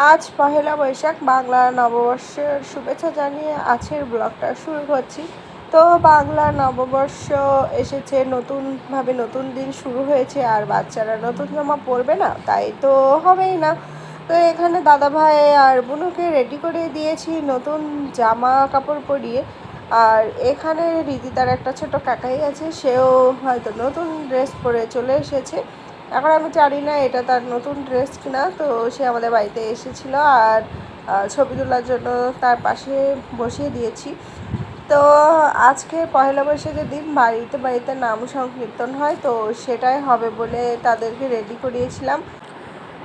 আজ পহেলা বৈশাখ বাংলা নববর্ষের শুভেচ্ছা জানিয়ে আজকের ব্লগটা শুরু করছি। তো বাংলা নববর্ষ এসেছে, নতুনভাবে নতুন দিন শুরু হয়েছে, আর বাচ্চারা নতুন জামা পরবে না, তাই তো হবেই না। তো এখানে দাদা ভাই আর বুনুকে রেডি করে দিয়েছি নতুন জামা কাপড় পরিয়ে। আর এখানে রীতিতার একটা ছোট কাকাই আছে, সেও হয়তো নতুন ড্রেস পরে চলে এসেছে। এখন আমি জানি না এটা তার নতুন ড্রেস কিনা, তো সে আমাদের বাড়িতে এসেছিল আর ছবি তোলার জন্য তার পাশে বসিয়ে দিয়েছি। তো আজকে পয়লা বৈশাখের দিন বাড়িতে বাড়িতে নাম সংকীর্তন হয়, তো সেটাই হবে বলে তাদেরকে রেডি করিয়েছিলাম।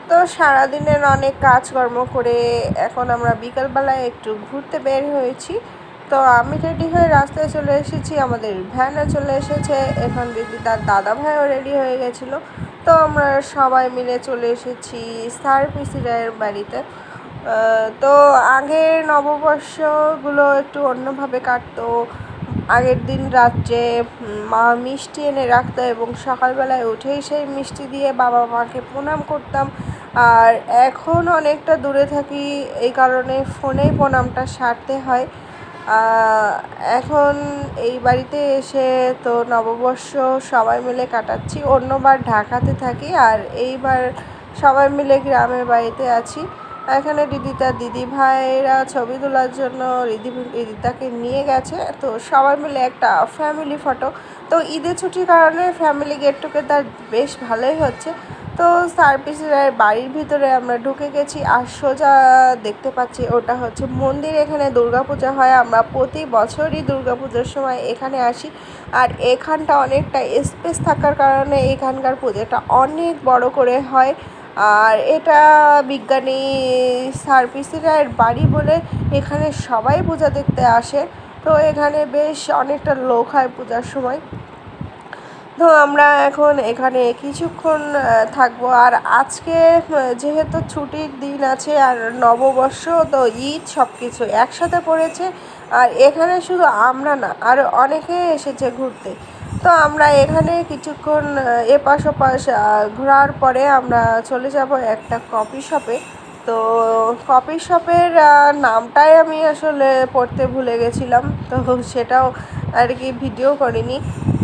তো সারাদিনের অনেক কাজকর্ম করে এখন আমরা বিকালবেলায় একটু ঘুরতে বের হয়েছি। তো আমি রেডি হয়ে রাস্তায় চলে এসেছি, আমাদের ভ্যানও চলে এসেছে, এখন দিদি তার দাদা ভাইও রেডি হয়ে গেছিল। তো আমরা সবাই মিলে চলে এসেছি স্টার পিসি রায়ের বাড়িতে। তো আগের নববর্ষগুলো একটু অন্যভাবে কাটতো। আগের দিন রাত্রে মা মিষ্টি এনে রাখতো এবং সকালবেলায় উঠেই সেই মিষ্টি দিয়ে বাবা মাকে প্রণাম করতাম। আর এখন অনেকটা দূরে থাকি, এই কারণে ফোনেই প্রণামটা সারতে হয়। এখন এই বাড়িতে এসে তো নববর্ষ সবাই মিলে কাটাচ্ছি। অন্যবার ঢাকাতে থাকি আর এইবার সবাই মিলে গ্রামের বাড়িতে আছি। এখানে রিদিতা দিদি ভাইরা ছবি তোলার জন্য রিদি নিয়ে গেছে। তো সবাই মিলে একটা ফ্যামিলি ফটো তো ঈদের ছুটির কারণে ফ্যামিলি গেট টুগেদার বেশ ভালোই হচ্ছে। তো সার্ভিসের বাড়ির ভিতরে আমরা ঢুকে গেছি আর সোজা দেখতে পাচ্ছি ওটা হচ্ছে মন্দির। এখানে দুর্গাপূজা হয়, আমরা প্রতি বছরই দুর্গাপুজোর সময় এখানে আসি। আর এখানটা অনেকটা স্পেস থাকার কারণে এখানকার পুজোটা অনেক বড় করে হয়। আর এটা বিজ্ঞানী সার্ভিসের বাড়ি বলে এখানে সবাই পূজা দেখতে আসে। তো এখানে বেশ অনেকটা লোক হয় পূজার সময়। তো আমরা এখন এখানে কিছুক্ষণ থাকব। আর আজকে যেহেতু ছুটির দিন আছে আর নববর্ষ, তো ঈদ সব কিছু একসাথে পড়েছে। আর এখানে শুধু আমরা না, আর অনেকে এসেছে ঘুরতে। তো আমরা এখানে কিছুক্ষণ এপাশ ওপাশ ঘোরার পরে আমরা চলে যাব একটা কফি শপে। তো কফি শপের নামটাই আমি আসলে পড়তে ভুলে গেছিলাম। তো সেটাও আর কি ভিডিও করিনি।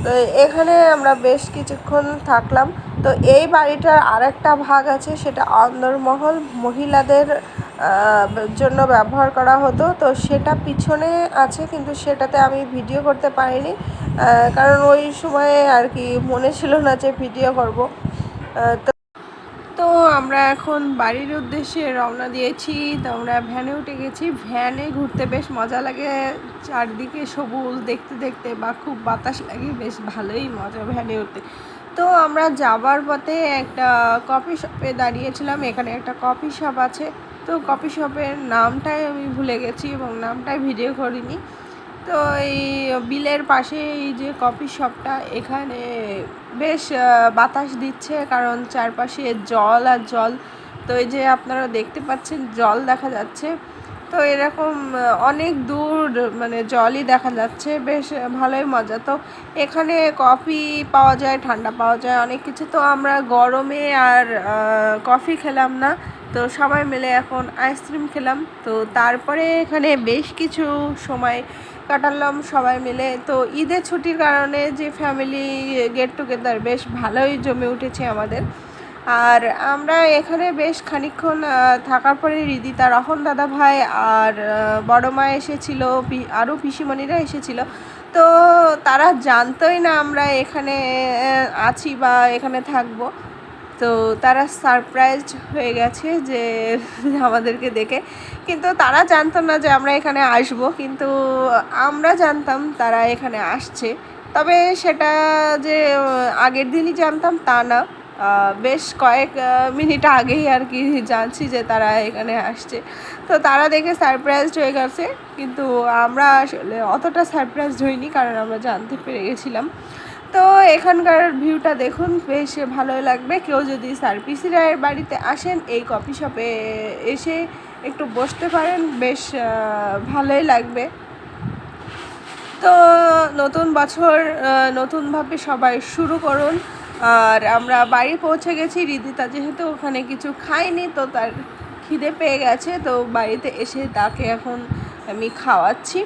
তো এখানে আমরা বেশ কিছুক্ষণ থাকলাম। তো এই বাড়িটার আরেকটা ভাগ আছে, সেটা অন্দরমহল। মহিলাদের জন্য ব্যবহার করা হতো। তো সেটা পিছনে আছে, কিন্তু সেটাতে আমি ভিডিও করতে পারিনি। কারণ ওই সময়ে আর কি মনে ছিল না যে ভিডিও করব। তো আমরা এখন বাড়ির উদ্দেশ্যে রওনা দিয়েছি, তো আমরা ভ্যানে উঠে গেছি। ভ্যানে ঘুরতে বেশ মজা লাগে, চারদিকে সবুজ দেখতে দেখতে বা খুব বাতাস লাগে, বেশ ভালোই মজা ভ্যানে উঠতে। তো আমরা যাবার পথে একটা কফি শপে দাঁড়িয়েছিলাম, এখানে একটা কফি শপ আছে। তো কফি শপের নামটাই আমি ভুলে গেছি এবং নামটাই ভিডিও করিনি। তো এই বিলের পাশে এই যে কফি শপটা, এখানে বেশ বাতাস দিচ্ছে কারণ চারপাশে জল আর জল। তো এই যে আপনারা দেখতে পাচ্ছেন জল দেখা যাচ্ছে। তো এরকম অনেক দূর মানে জলই দেখা যাচ্ছে। বেশ ভালোই মজা। তো এখানে কফি পাওয়া যায়, ঠান্ডা পাওয়া যায়, অনেক কিছু। তো আমরা গরমে আর কফি খেলাম না। তো সবাই মিলে এখন আইসক্রিম খেলাম। তো তারপরে এখানে বেশ কিছু সময় কাটালাম সবাই মিলে। তো ঈদের ছুটির কারণে যে ফ্যামিলি গেট টুগেদার বেশ ভালোই জমে উঠেছে আমাদের। আর আমরা এখানে বেশ খানিকক্ষণ আহ, থাকার পরে রিদিতা রহন দাদা ভাই আর বড় মা এসেছিল আরও পিসিমণিরা এসেছিল। তো তারা জানতোই না আমরা এখানে আছি বা এখানে থাকব। তো তারা সারপ্রাইজড হয়ে গেছে যে আমাদেরকে দেখে। কিন্তু তারা জানতো না যে আমরা এখানে আসব, কিন্তু আমরা জানতাম তারা এখানে আসছে। তবে সেটা যে আগের দিনই জানতাম তা না। বেশ কয়েক মিনিট আগেই আর কি জানছি যে তারা এখানে আসছে। তো তারা দেখে সারপ্রাইজড হয়ে গেছে, কিন্তু আমরা আসলে অতটা সারপ্রাইজড হইনি, কারণ আমরা জানতে পেরে গেছিলাম। তো এখানকার ভিউটা দেখুন, বেশ ভালোই লাগবে। কেউ যদি সার্ভিসি রায়ের বাড়িতে আসেন, এই কফি শপে এসে একটু বসতে পারেন, বেশ ভালোই লাগবে। তো নতুন বছর নতুনভাবে সবাই শুরু করুন। আর আমরা বাড়ি পৌঁছে গেছি, রিদিতা যেহেতু ওখানে কিছু খায়নি, তো তার খিদে পেয়ে গেছে, তো বাড়িতে এসে তাকে এখন আমি খাওয়াচ্ছি।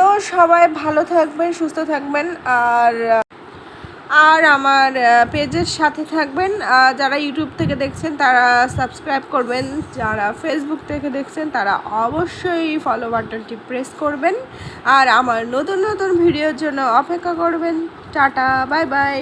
তো সবাই ভালো থাকবেন, সুস্থ থাকবেন আর আর আমার পেজের সাথে থাকবেন। যারা ইউটিউব থেকে দেখছেন, তারা সাবস্ক্রাইব করবেন। যারা ফেসবুক থেকে দেখছেন, তারা অবশ্যই ফলো বাটনটি প্রেস করবেন। আর আমার নতুন নতুন ভিডিওর জন্য অপেক্ষা করবেন। Tata bye bye